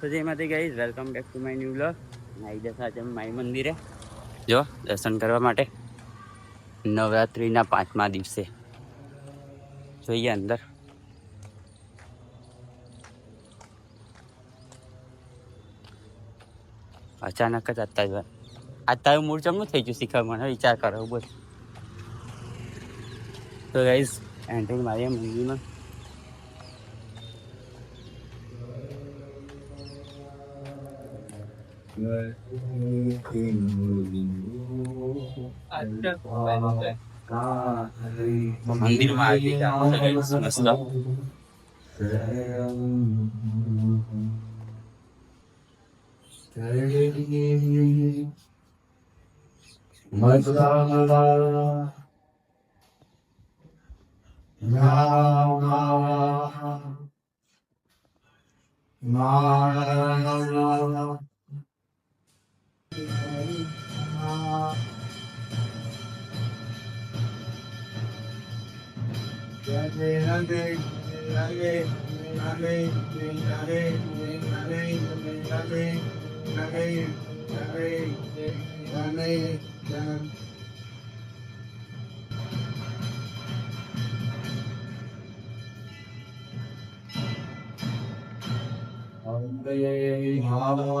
તો જય માતા ગઈ welcome back to my new blog આવી જશે આજે માઈ મંદિરે જો દર્શન કરવા માટે નવરાત્રિના પાંચમા દિવસે જોઈએ અંદર અચાનક જ અત્યારે અત્યારે મૂળ ચમનું થઈ ગયું શીખવા મને વિચાર કરો બોલ તો ગાઈઝ એન્ટ્રી મારીએ મંદિરમાં मंदिर में आगे सगळे समजत Mara Om Dei Namo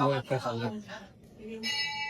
Evet, efendim.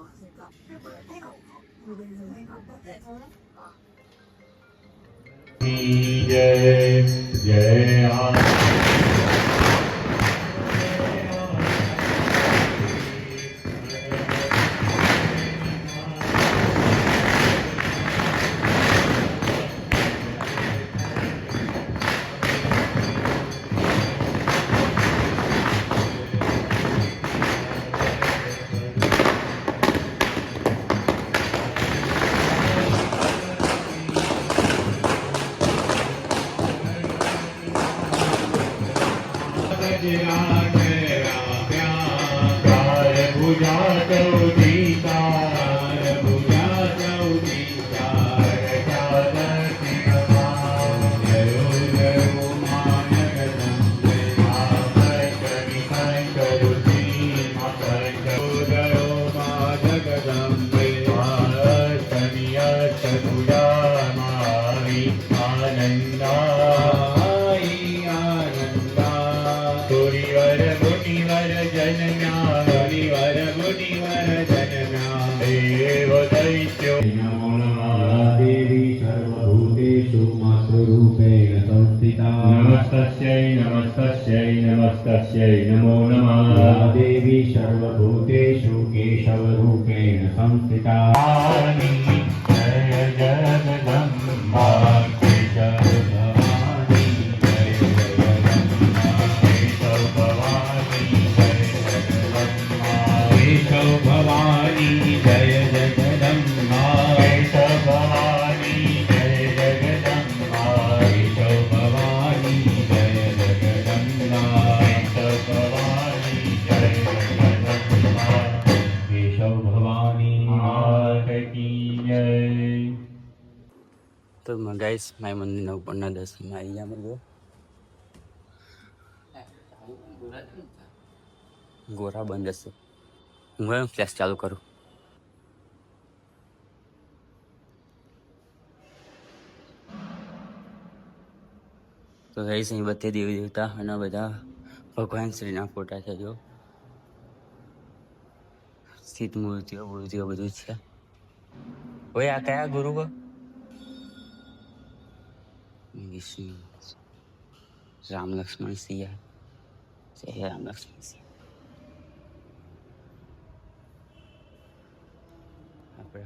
좋았을까? 해볼까요? नमस्तस्यै नमस्तस्यै नमस्तस्यै नमो नमः। देवी सर्वभूतेषु केशवरूपेण संस्थिता। जय जगदम्बा भवानी जय ગાઈસ માય મંદિરના ઉપરના દર્શનમાં આવી ગયા અમે જો ગોરા બંધ હશે હું હવે ફ્લેશ ચાલુ કરું તો ગાઈસ અહીં બધે દેવી દેવતા અને બધા ભગવાન શ્રીના ફોટા છે જો સ્થિત મૂર્તિઓ મૂર્તિઓ બધું જ છે ઓય આ કયા ગુરુ કો વિષ્ણુ રામ લક્ષ્મણ સિયા જય રામ લક્ષ્મણ સિયા આપણે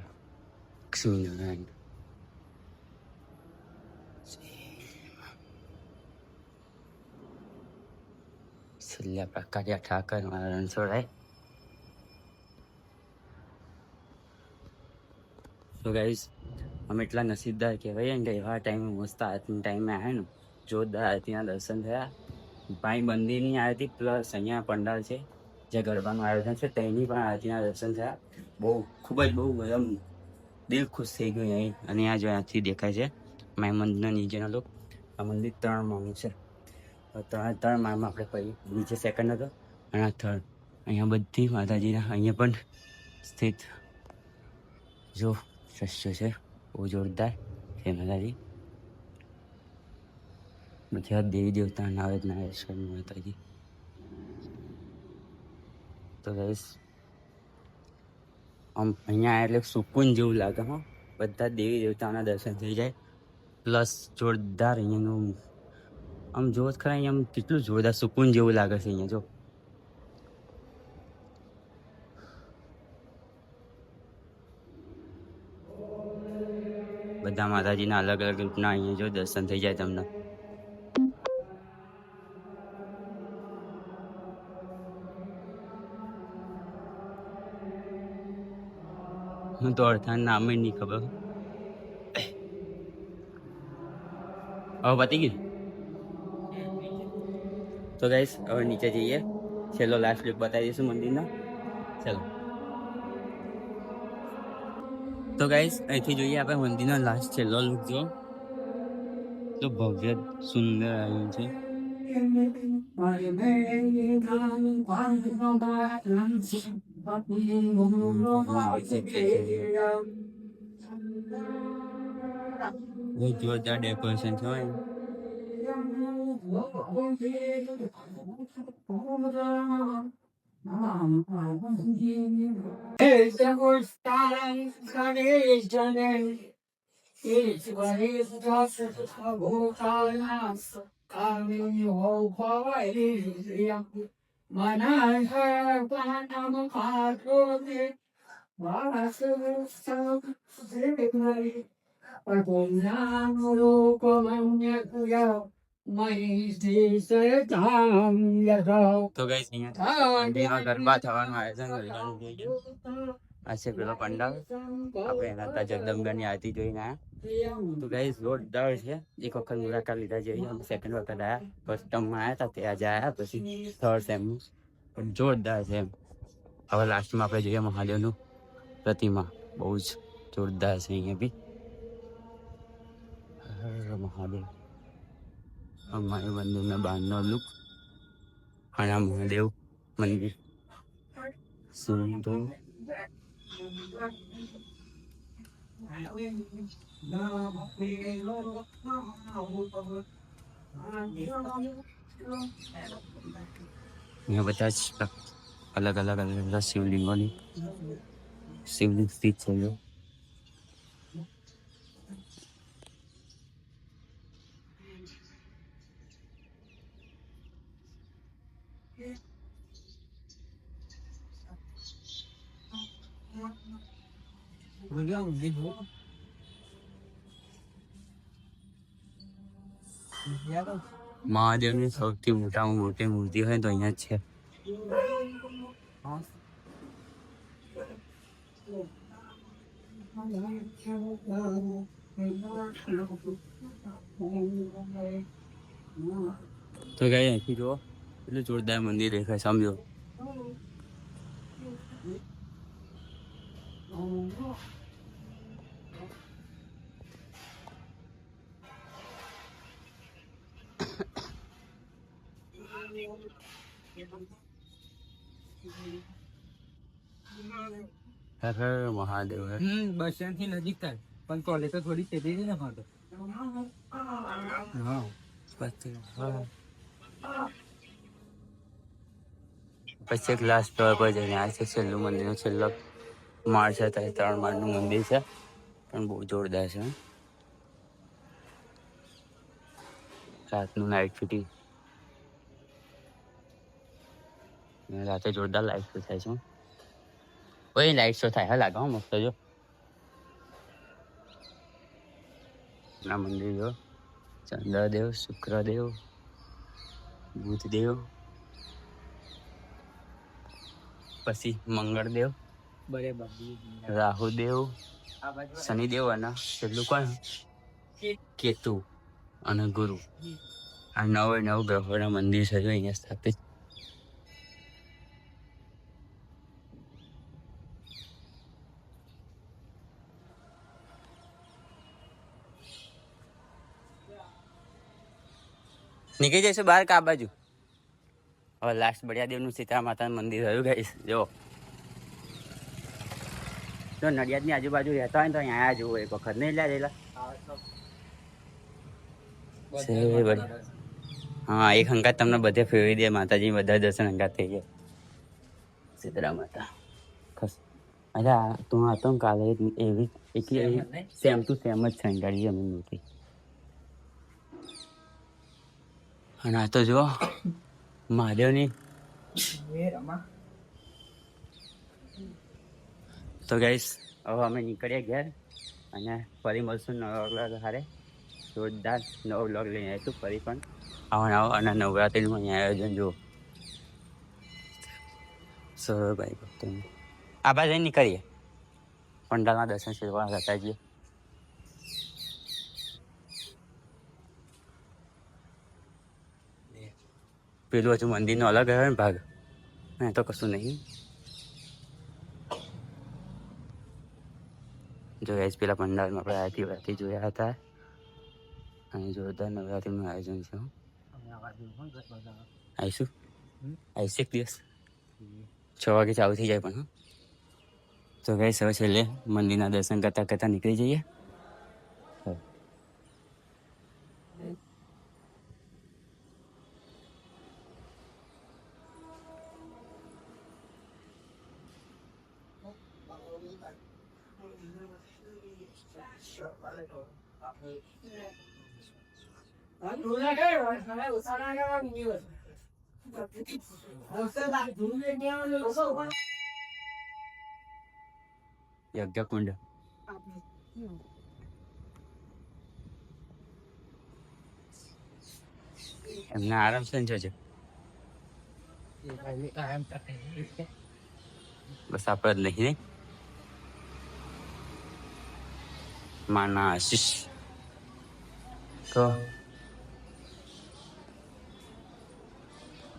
લક્ષ્મીનારાયણ છેલ્લા પ્રકાર્યા ઠાકર મારા રણછોડાય તો ગાઈસ અમે એટલા નસીબદાર કહેવાય ને કે એવા ટાઈમે મસ્ત આરતી ટાઈમે આવ્યા ને. જોરદાર આરતીના દર્શન થયા. ભાઈ મંદિરની આરતી પ્લસ અહીંયા પંડાલ છે, જે ગરબાનું આયોજન છે, તેની પણ આરતીના દર્શન થયા. બહુ, ખૂબ જ બહુ ગરમ દિલ ખુશ થઈ ગયું અહીં. અને આ જો આથી દેખાય છે માય મંદિરના નીચેનો લોક. આ મંદિર ત્રણ માળનું છે. ત્રણ ત્રણ માળમાં આપણે કહી નીચે સેકન્ડ હતો. અને થર્ડ અહીંયા બધી માતાજીના અહીંયા પણ સ્થિત જો દ્રશ્ય છે. બહુ જોરદાર છે માતાજી બધા દેવી દેવતાના આવે જ નારેશ્વર માતાજી તો ગઈશ આમ અહીંયા એટલે સુકૂન જેવું લાગે હો. બધા દેવી દેવતાના દર્શન થઈ જાય. પ્લસ જોરદાર અહીંયાનું આમ જોત ખરા, અહીંયા કેટલું જોરદાર સુકૂન જેવું લાગે છે અહીંયા, જો. બધા માતાજીના અલગ અલગ રૂપના અહીંયા જો દર્શન થઈ જાય તમને. હું તો અડધા નામે નહીં ખબર. હવે પતી ગયું? તો ગાઈસ હવે નીચે જઈએ. છેલ્લો લાસ્ટ લુક બતાવી દઈશું મંદિરનો. ચલો. તો ગાઈસ અહીંથી જોઈએ આપણે મંદિરનો લાસ્ટ છેલ્લો લુક જો તો ભવ્ય સુંદર આવ્યું છે બહુ જોરદાર ડેકોરેશન છે It's the worst time condition in it's when it's just a good time coming you all quiet. When I heard when I'm a hard road, what I feel so sickly. But when I'm a local, I'm yet to yell. તો guys અહીંયા ગરબા થવાનું પેલો પંડાલ. આપણે એના જગદંબાની આરતી જોઈને આવ્યા તો guys જોરદાર છે. એક વખત મુલાકાત લીધા જોઈએ સેકન્ડ વખત આવ્યા ફર્સ્ટ ટર્મમાં આવ્યા હતા, ત્યાં આવ્યા પછી થર્ડ સેમનું પણ જોરદાર છે એમ. હવે લાસ્ટમાં આપણે જોઈએ મહાદેવનું પ્રતિમા. બહુ જ જોરદાર છે અહીંયા બી. hôm mai mình đừng là bà nó lúc hai năm một điều mình xuống tôi nghe bà ta अलग अलग अलग शिवलिंगों ने शिवलिंग स्थित है શિવલિંગ સ્થિત છે જો મહાદેવની સૌથી મોટામાં મોટી મૂર્તિ હોય તો અહીંયા જ છે તો કઈ અહીંથી જુઓ એટલું જોરદાર મંદિર દેખાય સમજો महादेव है बस स्टैंड नजीक थोड़ी तेज़ी थी ना वहाँ तो पच्चीस लास्ट पर जाने आज से चलो मंदिर માળ છે ત્યાં ત્રણ માળનું મંદિર છે, પણ બહુ જોરદાર છે. રાતનું નાઇટ ફિટિંગ રાતે જોરદાર લાઇટ શો થાય છે. ઓય લાઇટ શો થાય, હા, લાગે, હો, મસ્ત, જો. ના મંદિર, જો. ચંદ્રદેવ, શુક્રદેવ, બુધદેવ. પછી મંગળદેવ. રાહુદેવ શનિદેવ અને છેલ્લું કોણ? કેતુ અને ગુરુ. આ નવે નવ ગ્રહોના મંદિર છે અહીંયા સ્થાપિત. નીકળી જઈશું બહાર કા બાજુ? હવે લાસ્ટ બળિયાદેવનું સીતા માતાનું મંદિર રહ્યું ગઈશ જો જો નડિયાદની આજુબાજુ રહેતા હોય ને તો અહીંયા જુઓ એક વખત નહીં લ્યા રેલા હા એક હંગાત તમને બધે ફેરવી દે માતાજી બધા દર્શન હંગાત થઈ જાય સીતરા માતા. ખસ. અચ્છા તું હતો ને કાલે એવી એકલી સેમ ટુ સેમ જ છે અંગાડી એમની મૂર્તિ અને આ તો જો મહાદેવની. તો ગાઈસ હવે અમે નીકળીએ ઘેર અને ફરી મળશું નવો વ્લોગ હારે. જોરદાર નવો વ્લોગ લઈને આવીશું ફરી પણ. આવો આવો અને નવરાત્રિનું અહીંયા આયોજન જુઓ. સરળ ભાઈ ભક્તો આભાર જઈને નીકળીએ. પંડાલના દર્શન કરવા જતા જઈએ. પેલું હજુ મંદિરનો અલગ આવ્યો ને ભાગ? તો કશું નહીં. જો ગાઈસ પેલા પંડાલમાં આપણે આરતી વારતી જોયા હતા. અને જોરદાર નવરાત્રિનું આયોજન છે હો. આવીશું? આવીશું એક દિવસ. છ વાગે ચાલુ થઈ જાય પણ હો. તો ગઈ હવે છેલ્લે મંદિરના દર્શન કરતાં કરતાં નીકળી જઈએ. યજ્ઞકુંડ એમના આરામ છે જોજો બસ આપણે જ નહીં માના આશીષ તો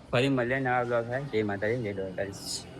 ફરી મળ્યા નવા બ્લોગ થાય જય માતાજી જય દ્વારકાધીશ